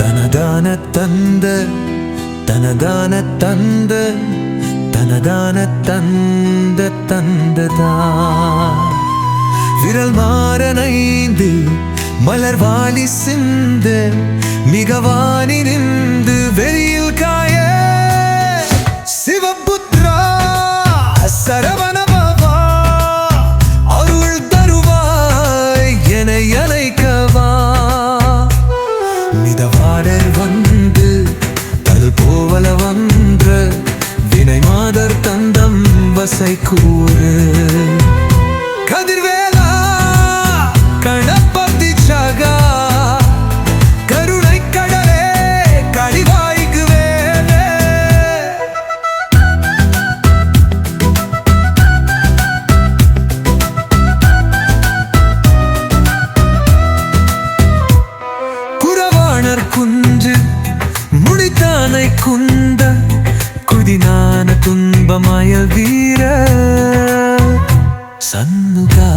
தனதான தந்த தனதான தந்த தனதான தந்த தந்ததா. விரல் மாறனைந்து மலர் வாலி சிந்த மிகவானி நின்று வெறியில் காய சிவபுத்ரா சரவணபவா பாடர் வந்து தல் போவல வந்த வினை மாதர் தந்தம் வசை கூறு. குன்று முடித்தானை குந்த குதினான துன்பமய வீர சன்னுகா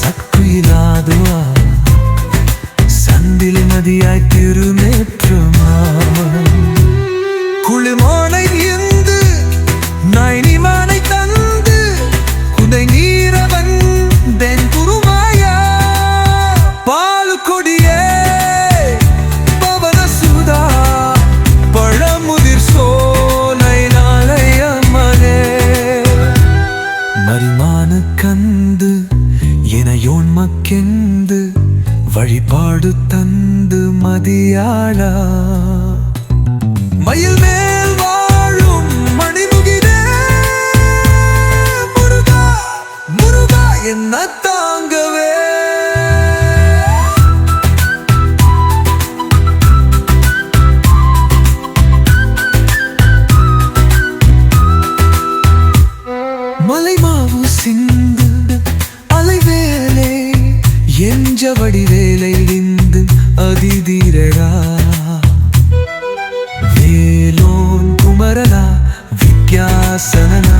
சக்குயிலாதுவா சந்தில் நதியாய் திருமே மரிமான கந்து என மக்கெந்து வழிபாடு தந்து மதியாளா? மயில் மேல் வாழும் மணிமுகிதே முருகா முருகா என்ன மலைமாவு சிந்து அலைவேலே என்ற வடிவேலை விந்து அதிதிரகா வேலோன் குமரனா வித்யாசனனா